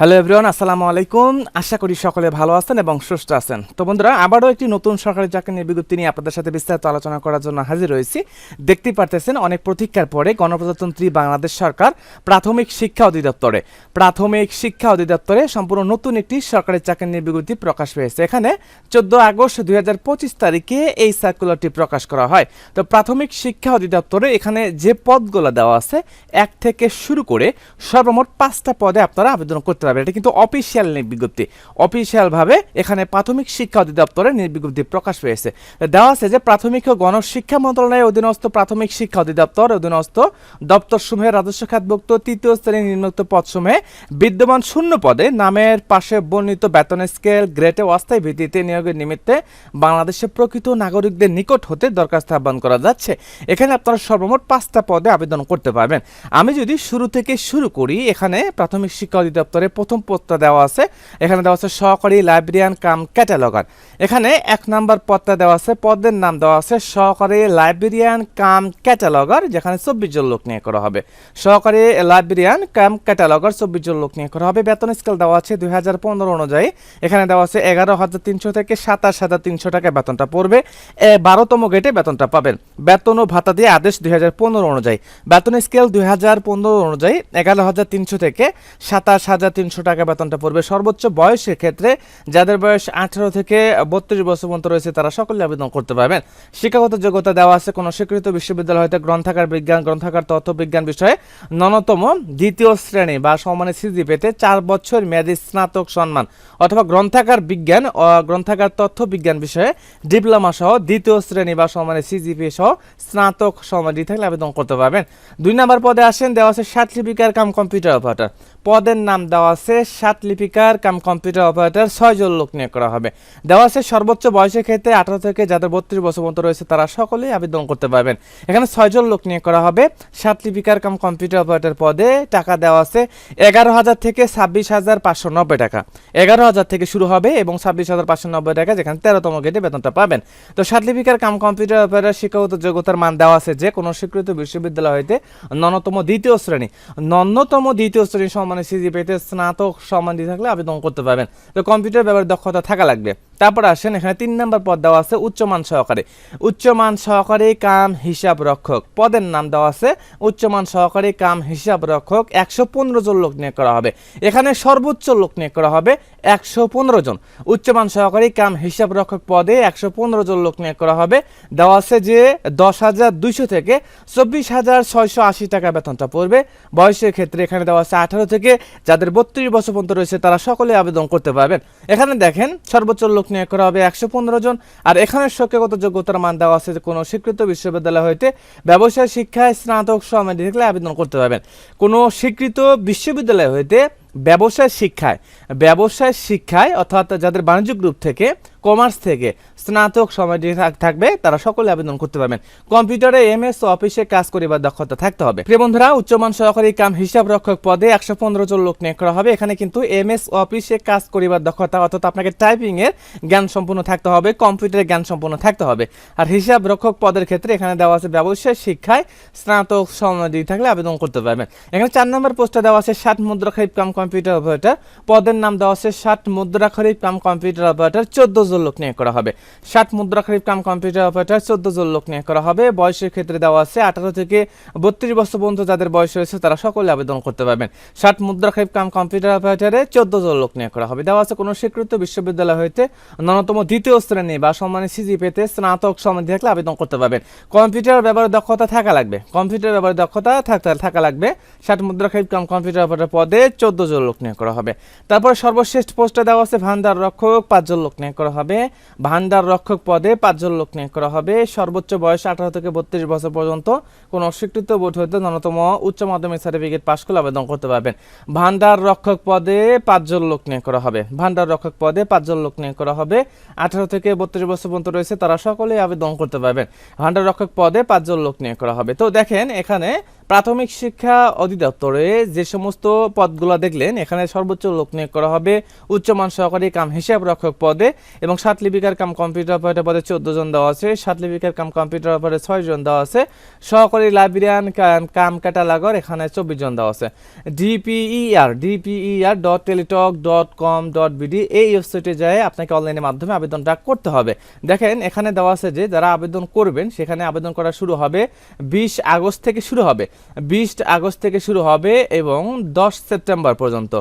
Hello everyone, আসসালামু আলাইকুম। আশা করি সকলে ভালো আছেন এবং সুস্থ আছেন। তো বন্ধুরা, আবারও একটি নতুন সরকারি চাকরি নিয়ে বিজ্ঞপ্তি নিয়ে আপনাদের সাথে বিস্তারিত আলোচনা করার জন্য হাজির হয়েছি দেখতে পারতেছেন, অনেক প্রতীক্ষার পরে গণপ্রজাতন্ত্রী বাংলাদেশ সরকার প্রাথমিক শিক্ষা অধিদপ্তরে। প্রাথমিক শিক্ষা অধিদপ্তরে সম্পূর্ণ নতুন একটি সরকারি চাকরি নিয়ে বিজ্ঞপ্তি প্রকাশ পেয়েছে। এখানে চোদ্দ আগস্ট দুই হাজার পঁচিশ তারিখে এই সার্কুলারটি প্রকাশ করা হয়। তো প্রাথমিক শিক্ষা অধিদপ্তরে এখানে যে পদগুলো দেওয়া আছে, এক থেকে শুরু করে সর্বমোট পাঁচটা পদে আপনারা আবেদন করতে পারবেন এটা কিন্তু অফিসিয়াল বিজ্ঞপ্তি। অফিসিয়ালভাবে এখানে প্রাথমিক শিক্ষা অধিদপ্তরের বিজ্ঞপ্তি প্রকাশ পেয়েছে। দেওয়া আছে যে প্রাথমিক ও গণশিক্ষা মন্ত্রণালয়ের অধীনস্থ প্রাথমিক শিক্ষা অধিদপ্তর, অধীনস্থ দপ্তরসমূহের রাজস্ব খাতভুক্ত তৃতীয় শ্রেণি নিম্নোক্ত পদসমূহে বিদ্যমান শূন্য পদে নামের পাশে বর্ণিত বেতন স্কেল গ্রেটে অস্থায়ী ভিত্তিতে নিয়োগের নিমিত্তে বাংলাদেশের প্রকৃত নাগরিকদের নিকট হতে দরখাস্ত আহ্বান করা যাচ্ছে। এখানে আপনারা সর্বমোট পাঁচটা পদে আবেদন করতে পারবেন। আমি যদি শুরু থেকে শুরু করি, এখানে প্রাথমিক শিক্ষা অধিদপ্তরে প্রথম পদটা দেওয়া আছে। এখানে দেওয়া আছে সহকারী লাইব্রেরিয়ান কাম ক্যাটালগার। এখানে এক নাম্বার পদটা দেওয়া আছে, পদের নাম দেওয়া আছে সহকারী লাইব্রেরিয়ান কাম ক্যাটালগার, যেখানে চব্বিশ জন লোক নিয়ে করা হবে। সহকারী লাইব্রেরিয়ান কাম ক্যাটালগার, চব্বিশ জন লোক নিয়ে করা হবে। বেতন স্কেল দেওয়া আছে দুই হাজার পনেরো অনুযায়ী। এখানে দেওয়া আছে এগারো হাজার তিনশো থেকে সাতাশ হাজার তিনশো টাকা বেতনটা পড়বে। বারোতম গেটে বেতনটা পাবেন। বেতন ও ভাতা দিয়ে আদেশ দুই হাজার পনেরো অনুযায়ী। বেতন স্কেল দুই হাজার পনেরো অনুযায়ী এগারো হাজার তিনশো থেকে সাতাশ হাজার তিনশো টাকা বেতনটা পড়বে। সর্বোচ্চ বয়সের ক্ষেত্রে যাদের বয়স আঠারো থেকে বত্রিশ বছর পর্যন্ত রয়েছে, তারা সকলে আবেদন করতে পারবেন। শিক্ষাগত যোগ্যতা দেওয়া আছে কোনো স্বীকৃত বিশ্ববিদ্যালয় হতে গ্রন্থাগার, বিজ্ঞান, গ্রন্থাগার, তথ্য, বিজ্ঞান বিষয়ে ন্যূনতম দ্বিতীয় শ্রেণি বা সমানের সিজি পেতে চার বছর মেয়াদী স্নাতক সম্মান অথবা গ্রন্থাগার বিজ্ঞান গ্রন্থাগার, তথ্য, বিজ্ঞান বিষয়ে ডিপ্লোমা সহ দ্বিতীয় শ্রেণি বা সমানের সিজিপি সহ স্নাতক সমাধি থাকলে আবেদন করতে পারবেন। দুই নম্বর পদে আসেন, দেওয়া আছে লিপিকার কাম কম্পিউটার অপারেটর। পদের নাম দেওয়া আছে ষাট লিপিকার কাম কম্পিউটার অপারেটর, ছয়জন লোক নিয়োগ করা হবে। দেওয়া আছে সর্বোচ্চ বয়সের ক্ষেত্রে আঠারো থেকে যাদের বত্রিশ বছর পর্যন্ত রয়েছে, তারা সকলেই আবেদন করতে পারবেন। এখানে ছয়জন লোক নিয়োগ করা হবে। ষাট লিপিকার কাম কম্পিউটার অপারেটর পদে টাকা দেওয়া আছে এগারো হাজার থেকে ছাব্বিশ হাজার পাঁচশো নব্বই টাকা। এগারো হাজার থেকে শুরু হবে এবং ছাব্বিশ হাজার পাঁচশো নব্বই টাকা, যেখানে তেরোতম গেটে বেতনটা পাবেন। তো সাত লিপিকার কাম কম্পিউটার অপারেটর শিক্ষাগত যোগ্যতার মান দেওয়া আছে যে কোনো স্বীকৃত বিশ্ববিদ্যালয় হইতে ন্যূনতম দ্বিতীয় শ্রেণি। ন্যূনতম দ্বিতীয় শ্রেণি সম্মানে সিজি পেতে স্নাতক সম্মান দিয়ে থাকলে আবেদন করতে পারবেন। তো কম্পিউটার ব্যবহার দক্ষতা থাকা লাগবে। তারপর আসেন, এখানে তিন নম্বর পদ দেওয়া আছে উচ্চমান সহকারী। উচ্চমান সহকারী কাম হিসাব রক্ষক। পদের নাম দেওয়া আছে উচ্চমান সহকারী কাম হিসাব রক্ষক। একশো পনেরো জন লোক নিয়োগ করা হবে। এখানে সর্বোচ্চ লোক নিয়োগ করা হবে একশো পনেরো জন। উচ্চমান সহকারী কাম হিসাব রক্ষক পদে একশো পনেরো জন লোক নিয়োগ করা হবে। দেওয়া আছে যে দশ হাজার দুইশো থেকে চব্বিশ হাজার ছয়শো আশি টাকা বেতনটা পড়বে। বয়সের ক্ষেত্রে এখানে দেওয়া আছে আঠারো থেকে যাদের বত্রিশ বছর পর্যন্ত রয়েছে তারা সকলে আবেদন করতে পারবেন। এখানে দেখেন সর্বোচ্চ লোক নিয়োগ করা হবে একশো পনেরো জন। আর এখানে শিক্ষাগত যোগ্যতার মান দেওয়া আছে যে কোনো স্বীকৃত বিশ্ববিদ্যালয় হইতে ব্যবসায়, শিক্ষায়, স্নাতক সমাধি থাকলে আবেদন করতে পারবেন। কোনো স্বীকৃত বিশ্ববিদ্যালয় হইতে ব্যবসায়, শিক্ষায়। ব্যবসায়, শিক্ষায় অর্থাৎ যাদের বাণিজ্য গ্রুপ থেকে কমার্স থেকে স্নাতক সমাধি থাকবে, তারা সকলে আবেদন করতে পারবেন। কম্পিউটারে এম এস অফিসে কাজ করিবার দক্ষতা থাকতে হবে। প্রিয় বন্ধুরা, উচ্চমান সহকারী কাম হিসাব রক্ষক পদে একশো পনেরো জন লোক নিয়োগ করা হবে। এখানে কিন্তু এম এস অফিসে কাজ করিবার দক্ষতা, অর্থাৎ আপনাকে টাইপিং এর জ্ঞান সম্পূর্ণ থাকতে হবে কম্পিউটারের জ্ঞান সম্পূর্ণ থাকতে হবে। আর হিসাব রক্ষক পদের ক্ষেত্রে এখানে দেওয়া আছে ব্যবসায় শিক্ষায় স্নাতক সমাধি থাকলে আবেদন করতে পারবেন। এখানে চার নম্বর পোস্টে দেওয়া আছে ষাট মুদ্রা খরিফ কাম কম্পিউটার অপারেটর। পদের নাম দেওয়া আছে ষাট মুদ্রা খরিফ কাম কম্পিউটার অপারেটর, চোদ্দ জন লোক নিয়োগ করা হবে। ষাট মুদ্রা খরিফ কাম কম্পিউটার অপারেটর, চোদ্দ জন লোক নিয়োগ করা হবে। বয়সের ক্ষেত্রে দেওয়া আছে আঠারো থেকে বত্রিশ বছর পর্যন্ত যাদের বয়স রয়েছে তারা সকলে আবেদন করতে পারবেন। ষাট মুদ্রা খরিফ কাম কম্পিউটার অপারেটরে চোদ্দ জন লোক নিয়োগ করা হবে। দেওয়া আছে কোনো স্বীকৃত বিশ্ববিদ্যালয় হইতে ন্যূনতম দ্বিতীয় শ্রেণি বা সম্মানের সিজি পেতে স্নাতক সমাধি থাকলে আবেদন করতে পারবেন। কম্পিউটার ব্যবহারের দক্ষতা থাকা লাগবে। কম্পিউটার ব্যবহারের দক্ষতা থাকতে থাকা লাগবে। ষাট মুদ্রা খরিফ কাম কম্পিউটার অপারেটর পদে চোদ্দ জন লোক নিয়োগ করা হবে। তারপর সর্বশেষ পোস্টে দেওয়া আছে ভান্ডার রক্ষক পাঁচজন লোক নিয়োগ করা হবে। ভান্ডার রক্ষক পদে পাঁচজন লোক নিয়োগ করা হবে। সর্বোচ্চ বয়স আঠারো থেকে বত্রিশ বছর পর্যন্ত কোন অস্বীকৃত বোর্ড হইতে ন্যূনতম উচ্চ মাধ্যমিক সার্টিফিকেট পাশ করলে আবেদন করতে পারবেন। ভান্ডার রক্ষক পদে পাঁচজন লোক নিয়োগ করা হবে। ভান্ডার রক্ষক পদে পাঁচজন লোক নিয়োগ করা হবে। আঠারো থেকে বত্রিশ বছর পর্যন্ত রয়েছে, তারা সকলেই আবেদন করতে পারবেন। ভান্ডার রক্ষক পদে পাঁচজন লোক নিয়োগ করা হবে। তো দেখেন, এখানে প্রাথমিক শিক্ষা অধিদপ্তরে যে সমস্ত পদগুলো দেখলেন, এখানে সর্বোচ্চ লোক নিয়োগ করা হবে উচ্চমান সহকারী কাম হিসাব রক্ষক পদে এবং সাত লিপিকার কাম কম্পিউটার অপারেটর পদে চোদ্দ জন দেওয়া আছে, সাত লিপিকার কাম কম্পিউটার অপারেটর ছয় জন দেওয়া আছে, সহকারী লাইব্রেরিয়ান কাম- ক্যাটালগর এখানে চব্বিশ জন দেওয়া আছে। DPER DPER dot Teletalk dot com dot BD এই ওয়েবসাইটে যায় আপনাকে অনলাইনের মাধ্যমে আবেদনটা করতে হবে। দেখেন, এখানে দেওয়া আছে যে যারা আবেদন করবেন, সেখানে আবেদন করা শুরু হবে বিশ আগস্ট থেকে শুরু হবে। বিশ আগস্ট থেকে শুরু হবে এবং দশ সেপ্টেম্বর পর্যন্ত।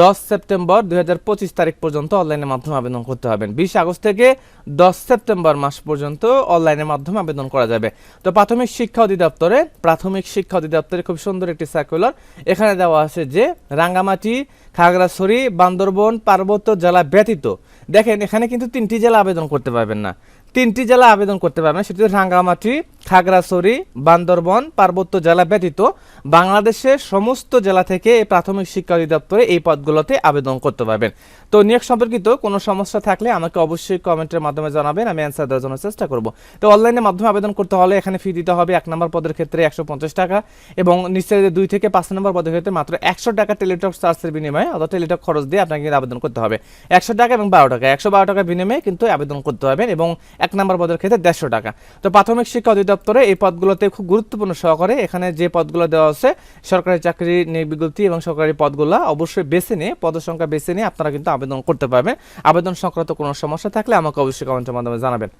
দশ সেপ্টেম্বর দুই হাজার পঁচিশ তারিখ পর্যন্ত অনলাইনের মাধ্যমে আবেদন করতে হবে। বিশ আগস্ট থেকে দশ সেপ্টেম্বর মাস পর্যন্ত অনলাইনের মাধ্যমে আবেদন করা যাবে। তো প্রাথমিক শিক্ষা অধিদপ্তরে, প্রাথমিক শিক্ষা অধিদপ্তরে খুব সুন্দর একটি সার্কুলার এখানে দেওয়া আছে যে রাঙ্গামাটি, খাগড়াছড়ি, বান্দরবন, পার্বত্য জেলা ব্যতীত। দেখেন এখানে কিন্তু তিনটি জেলা আবেদন করতে পারবেন না। তিনটি জেলা আবেদন করতে পারবেন, সেটি রাঙ্গামাটি খাগড়াছড়ি, বান্দরবন, পার্বত্য জেলা ব্যতীত বাংলাদেশের সমস্ত জেলা থেকে প্রাথমিক শিক্ষা অধিদপ্তরে এই পদগুলোতে আবেদন করতে পারবেন। তো নিয়োগ সম্পর্কিত কোনো সমস্যা থাকলে আমাকে অবশ্যই কমেন্টের মাধ্যমে জানাবেন, আমি অ্যান্সার দেওয়ার জন্য চেষ্টা করব। তো অনলাইনের মাধ্যমে আবেদন করতে হলে এখানে ফি দিতে হবে এক নম্বর পদের ক্ষেত্রে একশো পঞ্চাশ টাকা এবং নিশ্চয়ই দুই থেকে পাঁচ নম্বর পদের ক্ষেত্রে মাত্র একশো টাকা টেলিটক চার্জের বিনিময়ে অথবা টেলিটক খরচ দিয়ে আপনাকে আবেদন করতে হবে। একশো টাকা এবং বারো টাকা, একশো বারো টাকার বিনিময়ে কিন্তু আবেদন করতে হবে এবং এক নম্বর পদের ক্ষেত্রে দেড়শো টাকা। তো প্রাথমিক শিক্ষা অধিদপ্তরে এই পদগুলোতে খুব গুরুত্বপূর্ণ সহকারে এখানে যে পদগুলো দেওয়া আছে, সরকারি চাকরি নিয়োগ বিজ্ঞপ্তি এবং সরকারি পদগুলো অবশ্যই বেছে নিয়ে, পদের সংখ্যা বেছে নিয়ে আপনারা কিন্তু আবেদন করতে পারবেন। আবেদন সংক্রান্ত কোনো সমস্যা থাকলে আমাকে অবশ্যই কমেন্টের মাধ্যমে জানাবেন।